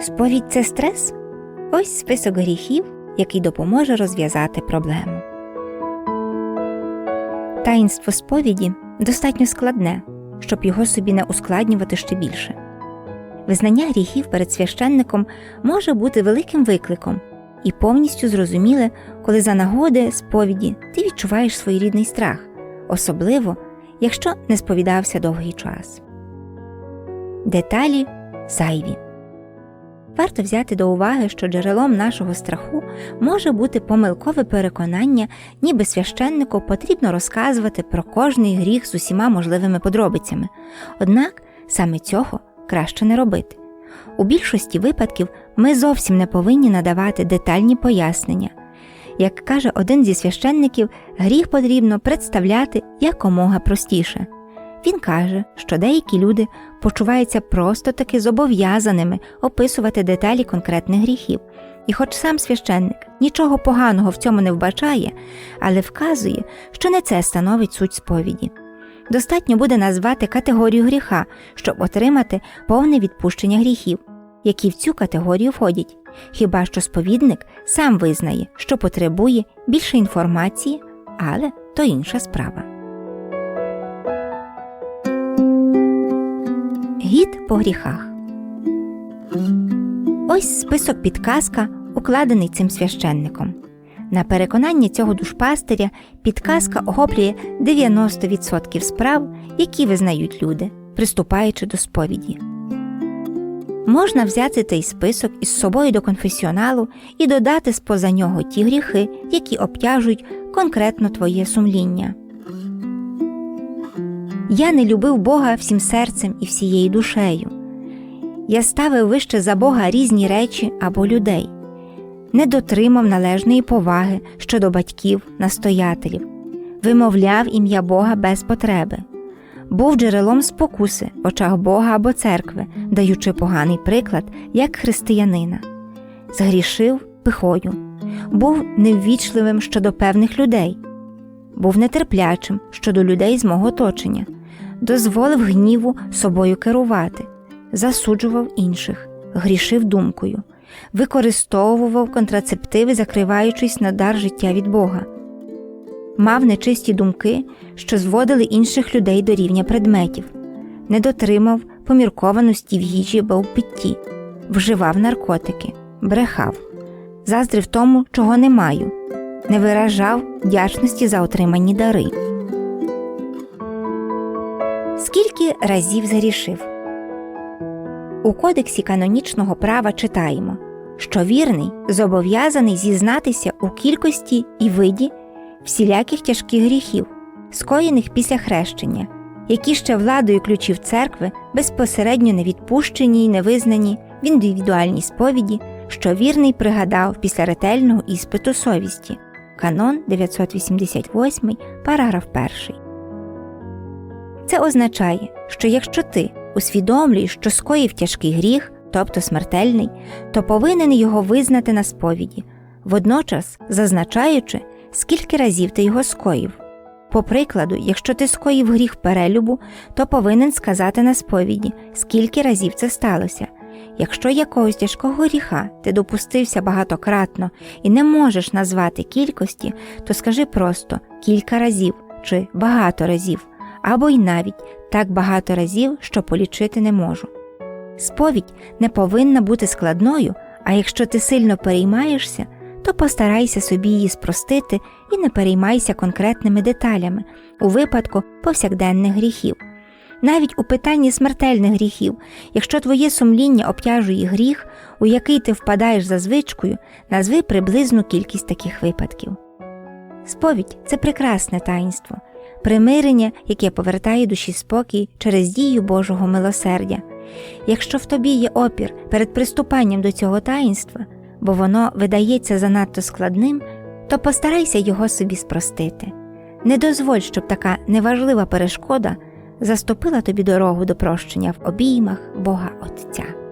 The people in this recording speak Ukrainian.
Сповідь це стрес? Ось список гріхів, який допоможе розв'язати проблему. Таїнство сповіді достатньо складне, щоб його собі не ускладнювати ще більше. Визнання гріхів перед священником може бути великим викликом і повністю зрозуміле, коли за нагоди сповіді ти відчуваєш своєрідний страх, особливо якщо не сповідався довгий час. Деталі зайві. Варто взяти до уваги, що джерелом нашого страху може бути помилкове переконання, ніби священнику потрібно розказувати про кожний гріх з усіма можливими подробицями. Однак саме цього краще не робити. У більшості випадків ми зовсім не повинні надавати детальні пояснення. Як каже один зі священників, гріх потрібно представляти якомога простіше. Він каже, що деякі люди почуваються просто таки зобов'язаними описувати деталі конкретних гріхів, і хоч сам священник нічого поганого в цьому не вбачає, але вказує, що не це становить суть сповіді. Достатньо буде назвати категорію гріха, щоб отримати повне відпущення гріхів, які в цю категорію входять, хіба що сповідник сам визнає, що потребує більше інформації, але то інша справа. Гід по гріхах. Ось список підказка, укладений цим священником. На переконання цього душпастиря підказка охоплює 90% справ, які визнають люди, приступаючи до сповіді. Можна взяти цей список із собою до конфесіоналу і додати споза нього ті гріхи, які обтяжують конкретно твоє сумління. Я не любив Бога всім серцем і всією душею. Я ставив вище за Бога різні речі або людей, не дотримав належної поваги щодо батьків, настоятелів, вимовляв ім'я Бога без потреби, був джерелом спокуси в очах Бога або церкви, даючи поганий приклад як християнина, згрішив пихою, був неввічливим щодо певних людей, був нетерплячим щодо людей з мого оточення, дозволив гніву собою керувати, засуджував інших, грішив думкою, використовував контрацептиви, закриваючись на дар життя від Бога, мав нечисті думки, що зводили інших людей до рівня предметів, не дотримав поміркованості в їжі або в питті, вживав наркотики, брехав, заздрив тому, чого не маю, не виражав вдячності за отримані дари. Скільки разів зарішив? У Кодексі канонічного права читаємо, що вірний зобов'язаний зізнатися у кількості і виді всіляких тяжких гріхів, скоєних після хрещення, які ще владою ключів церкви безпосередньо не відпущені й не визнані в індивідуальній сповіді, що вірний пригадав після ретельного іспиту совісті. Канон 988, параграф 1. Це означає, що якщо ти усвідомлюєш, що скоїв тяжкий гріх, тобто смертельний, то повинен його визнати на сповіді, водночас зазначаючи, скільки разів ти його скоїв. По прикладу, якщо ти скоїв гріх перелюбу, то повинен сказати на сповіді, скільки разів це сталося. Якщо якогось тяжкого гріха ти допустився багатократно і не можеш назвати кількості, то скажи просто кілька разів чи багато разів, або й навіть так багато разів, що полічити не можу. Сповідь не повинна бути складною, а якщо ти сильно переймаєшся, то постарайся собі її спростити і не переймайся конкретними деталями у випадку повсякденних гріхів. Навіть у питанні смертельних гріхів, якщо твоє сумління обтяжує гріх, у який ти впадаєш за звичкою, назви приблизну кількість таких випадків. Сповідь це прекрасне таїнство, примирення, яке повертає душі спокій через дію Божого милосердя. Якщо в тобі є опір перед приступанням до цього таїнства, бо воно видається занадто складним, то постарайся його собі спростити. Не дозволь, щоб така неважлива перешкода заступила тобі дорогу до прощення в обіймах Бога Отця.